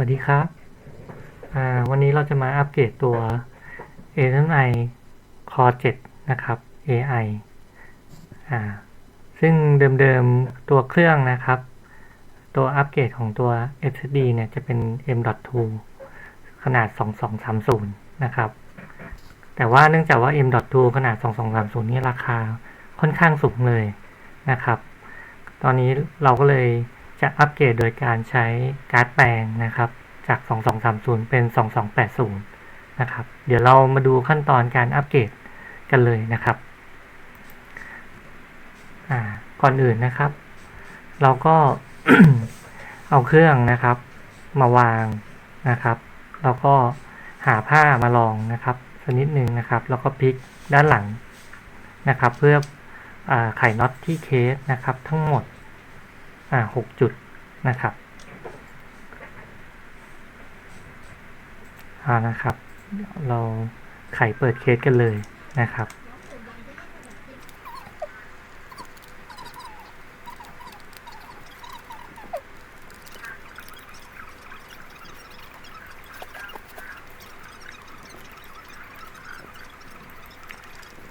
วัสดีครับวันนี้เราจะมาอัปเกรดตัว AMI Core 7 นะครับ AI ซึ่งเดิมๆตัวเครื่องนะครับ ตัวอัปเกรดของตัว SSD เนี่ยจะเป็น M.2 ขนาด 2230 นะครับ แต่ว่าเนื่องจากว่า M.2 ขนาด 2230 นี่ราคาค่อนข้างสูงเลยนะครับ ตอนนี้เราก็เลย จะอัปเกรดโดยการใช้การ์ดแปลงนะครับ จาก 2230 เป็น 2280 นะครับ เดี๋ยวเรามาดูขั้นตอนการอัปเกรดกันเลยนะครับก่อนอื่นนะครับ เราก็เอาเครื่องนะครับ มาวางนะครับแล้วก็หาผ้ามารองนะครับสักนิดหนึ่งนะครับ แล้วก็พลิกด้านหลังนะครับ เพื่ออไขน็อตที่เคสนะครับ ทั้งหมด อ่าหกจุดนะครับเอานะครับเราไขเปิดเคสกันเลยนะครับ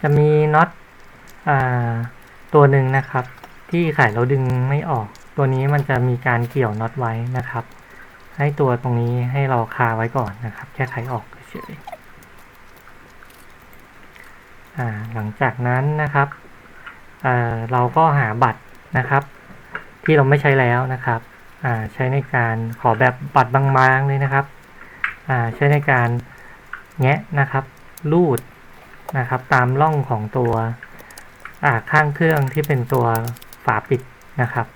จะมีน็อตอ่าตัวหนึ่งนะครับ ที่ไขเราดึงไม่ออก ตัวนี้มันจะมีการเกี่ยวน็อตไว้นะครับ ให้ตัวตรงนี้ให้เราคาไว้ก่อนนะครับ แค่ไขออกเฉยหลังจากนั้นนะครับเเราก็หาบัตรนะครับ ที่เราไม่ใช้แล้วนะครับใช้ในการขอแบบบัตรบางๆเลยนะครับใช้ในการแงะนะครับรูดนะครับ ตามร่องของตัวข้างเครื่องที่เป็นตัวฝาปิดนะครับ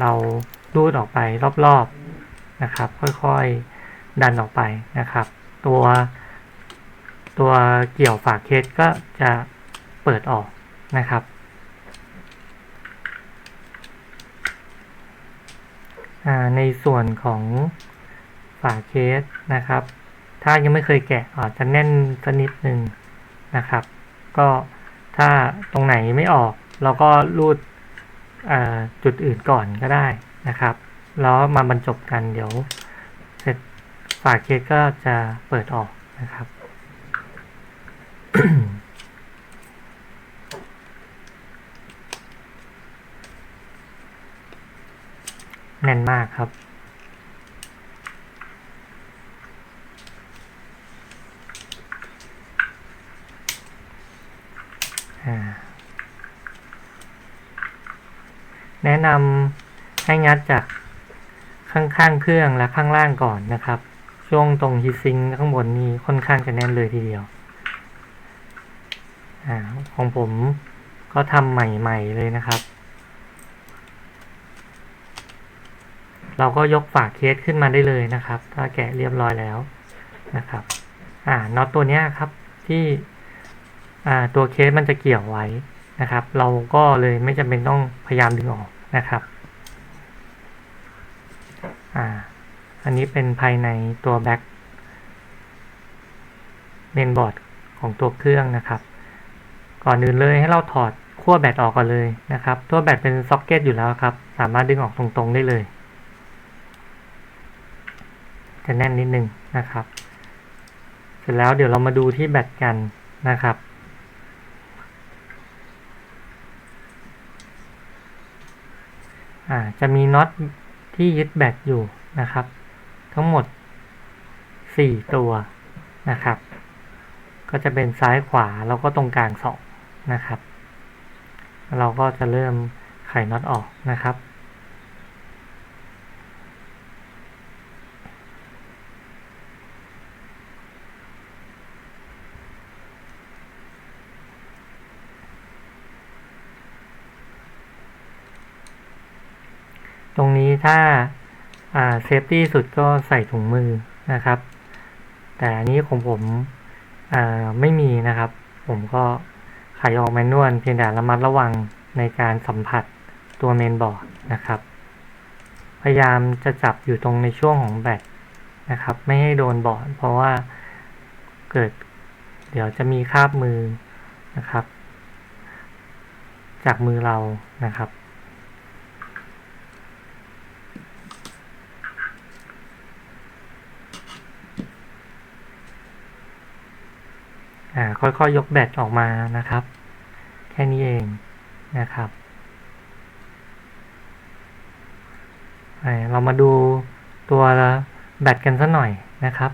เราลูดออกไปรอบๆนะครับ ค่อยๆดันออกไปนะครับ ตัว ตัวเกี่ยวฝาเคสก็จะเปิดออกนะครับในส่วนของฝาเคสนะครับ ถ้ายังไม่เคยแกะอาจจะแน่นสักนิดนึงนะครับ ก็ถ้าตรงไหนไม่ออก เราก็รูด จุดอื่นก่อนก็ได้นะครับ แล้วมาบรรจบกันเดี๋ยว เสร็จฝาเคสก็จะเปิดออกนะครับแน่นมากครับ แนะนำให้งัดจากข้างๆเครื่องและข้างล่างก่อนนะครับ ช่วงตรงฮีซิงข้างบนนี้ค่อนข้างจะแน่นเลยทีเดียวอของผมก็ทำใหม่ๆเลยนะครับ เราก็ยกฝาเคสขึ้นมาได้เลยนะครับ ถ้าแกะเรียบร้อยแล้วนะครับ อ่าน็อตตัวนี้ครับที่ตัวเคสมันจะเกี่ยวไว้นะครับ เราก็เลยไม่จำเป็นต้องพยายามดึงออก นะครับอ่าอันนี้เป็นภายในตัวแบ็กเมนบอร์ดของตัวเครื่องนะครับ ก่อนอื่นเลยให้เราถอดขั้วแบตออกก่อนเลยนะครับ ตัวแบตเป็นซ็อกเก็ตอยู่แล้วครับ สามารถดึงออกตรงๆได้เลย จะแน่นนิดนึงนะครับ เสร็จแล้วเดี๋ยวเรามาดูที่แบตกันนะครับ จะมีน็อตที่ยึดแบตอยู่นะครับ ทั้งหมด 4 ตัวนะครับ ก็จะเป็นซ้ายขวาแล้วก็ตรงกลาง2นะครับ เราก็จะเริ่มไขน็อตออกนะครับ ตรงนี้ถ้าเซฟตี้สุดก็ใส่ถุงมือนะครับ แต่อันนี้ของผมไม่มีนะครับ ผมก็ไขออกแมนนวลเพียงแต่ระมัดระวังในการสัมผัสตัวเมนบอร์ดนะครับ พยายามจะจับอยู่ตรงในช่วงของแบตนะครับ ไม่ให้โดนบอร์ดเพราะว่าเกิดเดี๋ยวจะมีคาบมือนะครับ จากมือเรานะครับ ค่อยๆยกแบตออกมานะครับ แค่นี้เองนะครับเรามาดูตัวแบตกันสักหน่อยนะครับ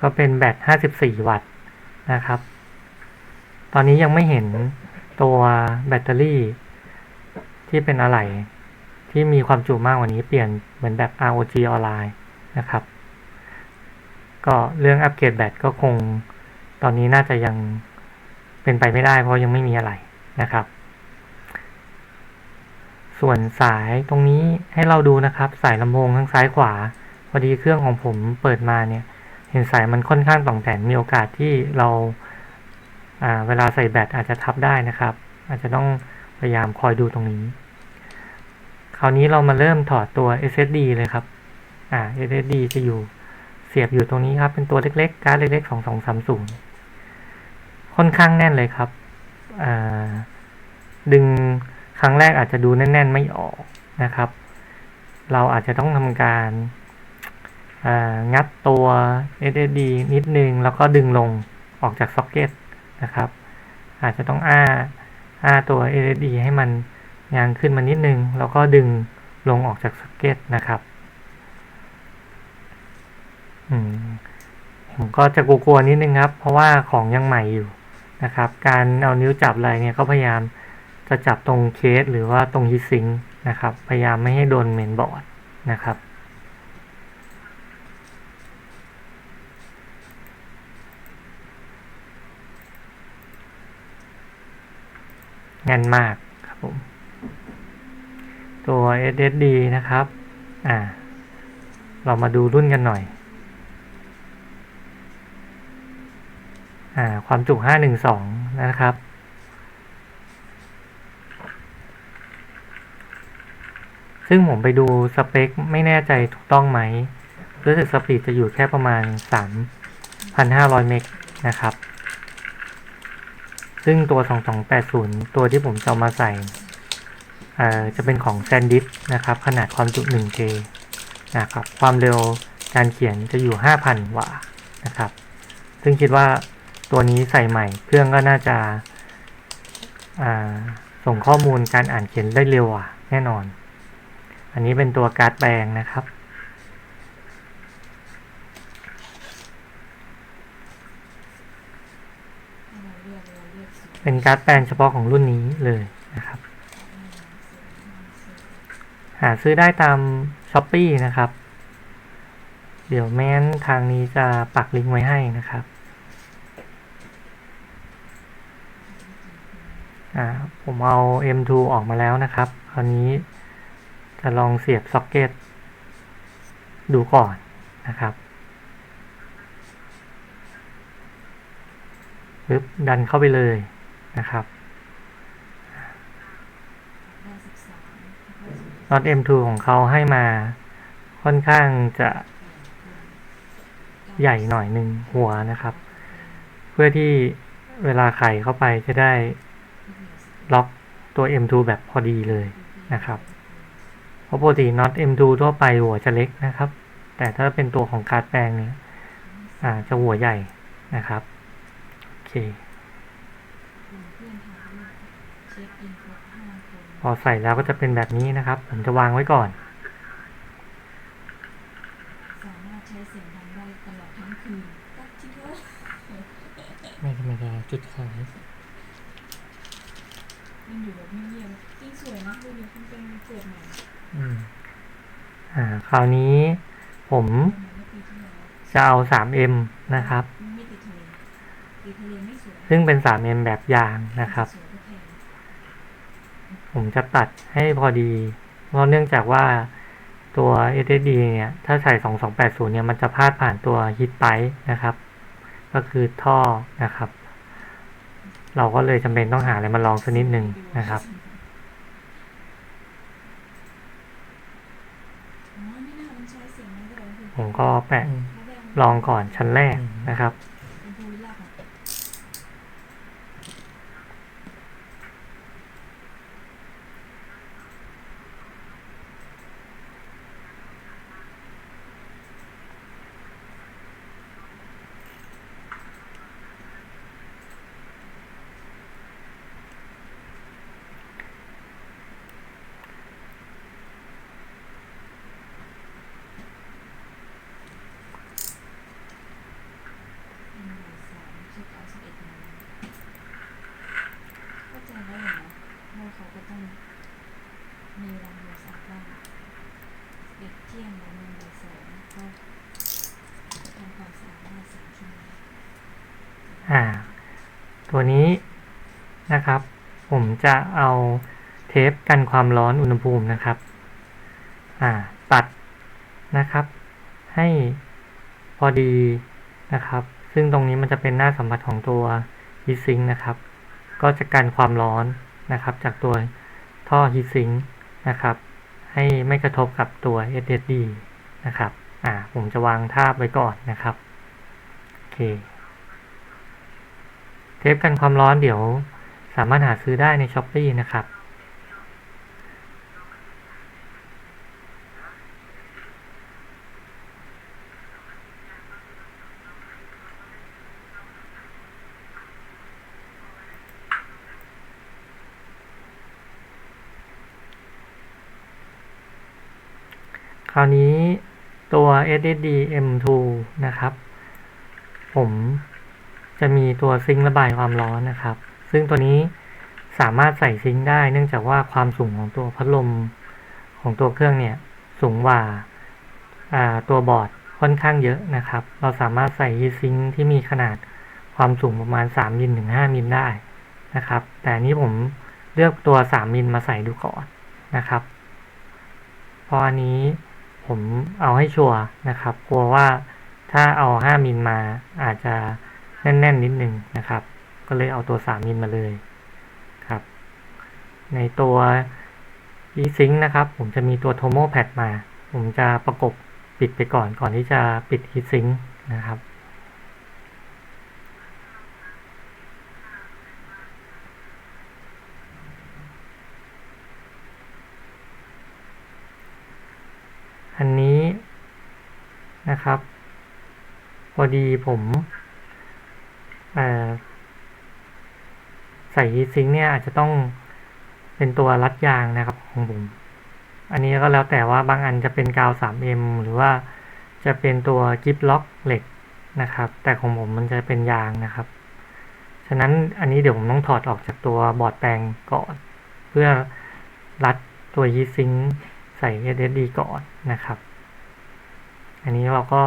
ก็เป็นแบต 54 วัตต์นะครับ ตอนนี้ยังไม่เห็นตัวแบตเตอรี่ ที่เป็นอะไหล่ที่มีความจุมากกว่านี้เปลี่ยนเหมือนแบบ ROG ออนไลน์นะครับ ก็เรื่องอัปเกรดแบตก็คงตอนนี้น่าจะยังเป็นไปไม่ได้ เพราะยังไม่มีอะไรนะครับ ส่วนสายตรงนี้ให้เราดูนะครับ สายลำโพงทั้งซ้ายขวา พอดีเครื่องของผมเปิดมาเนี่ย เห็นสายมันค่อนข้างต่องแต่งมีโอกาสที่เราอ่าเวลาใส่แบตอาจจะทับได้นะครับ อาจจะต้องพยายามคอยดูตรงนี้ ราวนี้เรามาเริ่มถอดตัว SSD เลยครับ อ่า SSD จะอยู่เสียบอยู่ตรงนี้ครับ เป็นตัวเล็กๆ การ์ดเล็กๆสองสองสามศูนย์ค่อนข้างแน่นเลยครับ อ่า ดึงครั้งแรกอาจจะดูแน่น ๆ ไม่ออกนะครับ เราอาจจะต้องทำการางัดตัว SSD นิดนึง แล้วก็ดึงลงออกจากซ็อกเก็ตนะครับ อาจจะต้องอ้าอ้าตัว SSD ให้มัน ยางขึ้นมานิดนึง แล้วก็ดึงลงออกจากซ็อกเก็ตนะครับผมก็จะกลัวๆนิดนึงครับ เพราะว่าของยังใหม่อยู่นะครับ การเอานิ้วจับอะไรเนี่ยก็พยายามจะจับตรงเคสหรือว่าตรงฮีซิงนะครับ พยายามไม่ให้โดนเมนบอร์ดนะครับแน่นมากครับผม ตัว SSD นะครับอ่าเรามาดูรุ่นกันหน่อยอ่าความจุ 512 นะครับซึ่งผมไปดูสเปคไม่แน่ใจถูกต้องไหม รู้สึกสปีดจะอยู่แค่ประมาณ 3,500 เมกนะครับ ซึ่งตัว 2280 ตัวที่ผมจะมาใส่ จะเป็นของ SanDisk นะครับ ขนาดความจุ 1K นะครับ ความเร็วการเขียนจะอยู่ 5,000ว่านะครับ ซึ่งคิดว่าตัวนี้ใส่ใหม่ เครื่องก็น่าจะาส่งข้อมูลการอ่านเขียนได้เร็วว่าแน่นอน อันนี้เป็นตัวการ์ดแปลงนะครับ เป็นการ์ดแปลงเฉพาะของรุ่นนี้เลยนะครับ หาซื้อได้ตาม s h อ p e e นะครับ เดี๋ยวแม้นทางนี้จะปักลิงก์ไว้ให้นะครับอ่าผมเอา M2 ออกมาแล้วนะครับ คราวนี้จะลองเสียบซ็อกเก็ตดูก่อนนะครับปึ๊บดันเข้าไปเลยนะครับ น็อต M2 ของเขาให้มาค่อนข้างจะใหญ่หน่อยหนึ่งหัวนะครับ เพื่อที่เวลาไขเข้าไปจะได้ล็อกตัว M2 แบบพอดีเลยนะครับ เพราะปกติน็อต M2 ทั่วไปหัวจะเล็กนะครับ แต่ถ้าเป็นตัวของการ์ดแปลงเนี่ยจะหัวใหญ่นะครับ โอเค พอใส่แล้วก็จะเป็นแบบนี้นะครับ ผมจะวางไว้ก่อนสามารถใช้เสียงดังได้ตลอดทั้งคืนก็จริงเหรอไม่ธรรมดาจุดขายมันอยู่แบบเงียบๆจริงสวยนะดูดิมันเป็นเกิดใหม่อืมอ่า คราวนี้ผมเมื่อปีที่แล้วจะเอา 3M นะครับไม่ติดทะเลติดทะเลไม่สวยซึ่งเป็น 3M แบบยางนะครับสวยก็แพง ผมจะตัดให้พอดี เพราะเนื่องจากว่าตัว SSD เนี่ย ถ้าใส่ 2280 เนี่ย มันจะพาดผ่านตัว Heat Pipe นะครับ ก็คือท่อนะครับ เราก็เลยจำเป็นต้องหาอะไรมาลองสักนิดหนึ่งนะครับผมก็แปะลองก่อนชั้นแรกนะครับ เป็นภูวิลล่าของ อ่า ตัวนี้นะครับ ผมจะเอาเทปกันความร้อนอุณหภูมินะครับ อ่า ตัดนะครับ ให้พอดีนะครับ ซึ่งตรงนี้มันจะเป็นหน้าสัมผัสของตัว heat sink นะครับ ก็จะกันความร้อนนะครับ จากตัวท่อ heat sink นะครับ ให้ไม่กระทบกับตัว SSD นะครับ อ่า ผมจะวางท่าไว้ก่อนนะครับ โอเค เทปกันความร้อนเดี๋ยวสามารถหาซื้อได้ใน s h อ p e e นะครับ คราวนี้ตัว SSD M2 นะครับ ผม จะมีตัวซิงค์ระบายความร้อนนะครับ ซึ่งตัวนี้สามารถใส่ซิงค์ได้ เนื่องจากว่าความสูงของตัวพัดลมของตัวเครื่องเนี่ยสูงกว่าาตัวบอร์ดค่อนข้างเยอะนะครับ เราสามารถใส่ฮีทซิงที่มีขนาดความสูงประมาณ 3 มิลถึง 5 มิลได้นะครับ แต่นี้ผมเลือกตัว 3 มิลมาใส่ดูก่อนนะครับเพราะอันนี้ผมเอาให้ชัวร์นะครับ กลัวว่าถ้าเอา 5 มิลมาอาจจะ แน่นๆนิดนึงนะครับ ก็เลยเอาตัว 3 มิลมาเลยครับ ในตัว e-sync นะครับ ผมจะมีตัว Tomo Pad มา ผมจะประกบปิดไปก่อนก่อนที่จะปิด e-sync นะครับอันนี้นะครับ พอดีผมเอ่อ ใส่ฮีทซิงค์เนี่ยอาจจะต้องเป็นตัวรัดยางนะครับของผม อันนี้ก็แล้วแต่ว่าบางอันจะเป็นกาว 3M หรือว่าจะเป็นตัวกิฟล็อกเหล็กนะครับ แต่ของผมมันจะเป็นยางนะครับ ฉะนั้นอันนี้เดี๋ยวผมต้องถอดออกจากตัวบอร์ดแปลงก่อน เพื่อรัดตัวฮีทซิงค์ใส่ SSD ก่อนนะครับ อันนี้เราก็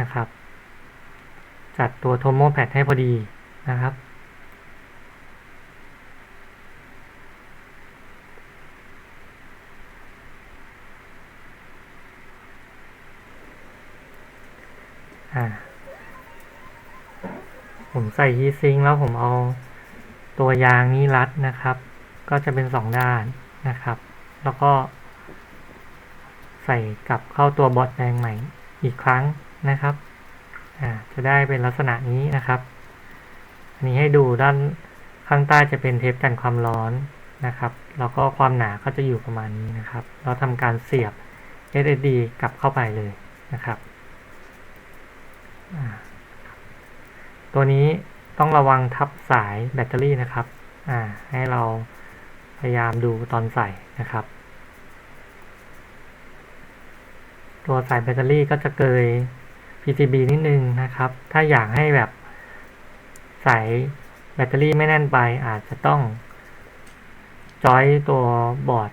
นะครับ จัดตัว Tomo Pad ให้พอดีนะครับ อ่า ผมใส่ฮีซิงค์แล้วผมเอาตัวยางนี้รัดนะครับ ก็จะเป็นสองด้านนะครับ แล้วก็ ใส่กลับเข้าตัวบอดแปลงใหม่อีกครั้งนะครับ อ่า จะได้เป็นลักษณะนี้นะครับ อันนี้ให้ดูด้านข้างใต้จะเป็นเทปกันความร้อนนะครับ แล้วก็ความหนาก็จะอยู่ประมาณนี้นะครับ เราทำการเสียบ SSD กลับเข้าไปเลยนะครับ ตัวนี้ต้องระวังทับสายแบตเตอรี่นะครับอ่าให้เราพยายามดูตอนใส่นะครับ ตัวสายแบตเตอรี่ก็จะเกย PCB นิดนึงนะครับ ถ้าอยากให้แบบสายแบตเตอรี่ไม่แน่นไปอาจจะต้องจอยตัวบอร์ด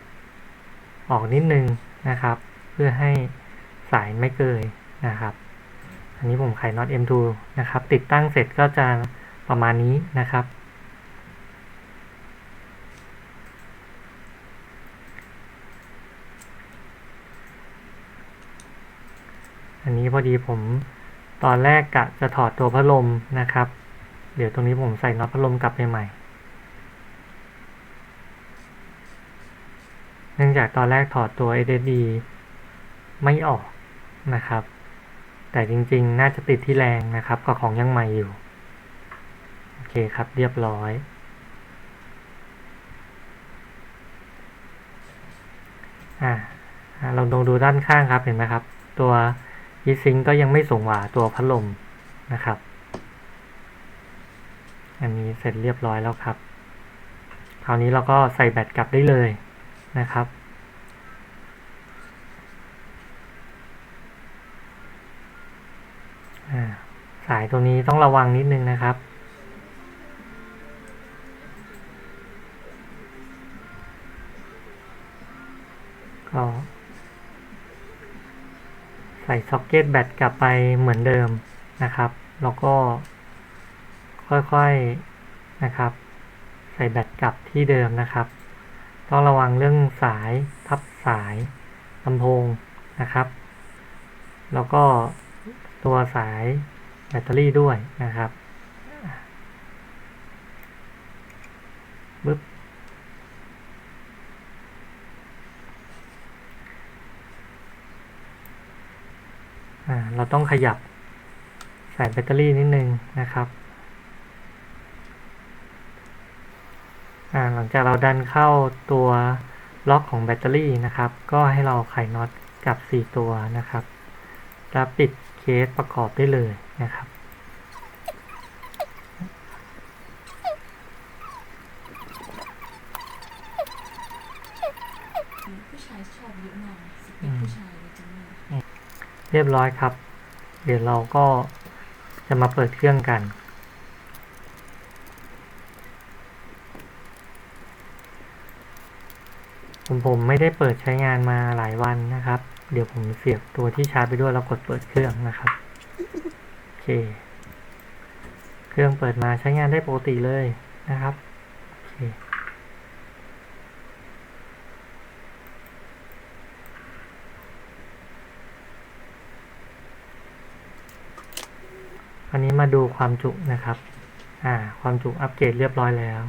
ออกนิดนึงนะครับ เพื่อให้สายไม่เกยนะครับ อันนี้ผมไขน็อต M2 นะครับ ติดตั้งเสร็จก็จะประมาณนี้นะครับ อันนี้พอดีผมตอนแรกกะจะถอดตัวพัดลมนะครับ เดี๋ยวตรงนี้ผมใส่น็อตพัดลมกลับไปใหม่ เนื่องจากตอนแรกถอดตัว SSD ไม่ออกนะครับ แต่จริงๆ น่าจะติดที่แรงนะครับก็ของยังใหม่อยู่ โอเคครับเรียบร้อย อ่าเราลองดูด้านข้างครับเห็นไหมครับ ตัวฮีซิงก์ก็ยังไม่สูงกว่าตัวพัดลมนะครับ อันนี้เสร็จเรียบร้อยแล้วครับ คราวนี้เราก็ใส่แบตกลับได้เลยนะครับ อ่า สายตัวนี้ต้องระวังนิดนึงนะครับ ก็ใส่ซ็อกเก็ตแบตกลับไปเหมือนเดิมนะครับ แล้วก็ค่อยๆนะครับ ใส่แบตกลับที่เดิมนะครับ ต้องระวังเรื่องสายทับสายลำโพงนะครับ แล้วก็ ตัวสายแบตเตอรี่ด้วยนะครับปึ๊บเราต้องขยับสายแบตเตอรี่นิดนึงนะครับหลังจากเราดันเข้าตัวล็อกของแบตเตอรี่นะครับ ก็ให้เราไขน็อตกับ 4 ตัวนะครับแล้วปิด เคสประกอบได้เลยนะครับ ผู้ชายชอบเยอะมากสเปคผู้ชายเลยจังเลยเรียบร้อยครับ เดี๋ยวเราก็จะมาเปิดเครื่องกัน ผมผมไม่ได้เปิดใช้งานมาหลายวันนะครับ เดี๋ยวผมเสียบตัวที่ชาร์จไปด้วยแล้วกดเปิดเครื่องนะครับ โอเค เครื่องเปิดมาใช้งานได้ปกติเลยนะครับ โอเคอันนี้มาดูความจุนะครับ อ่า ความจุอัปเกรดเรียบร้อยแล้ว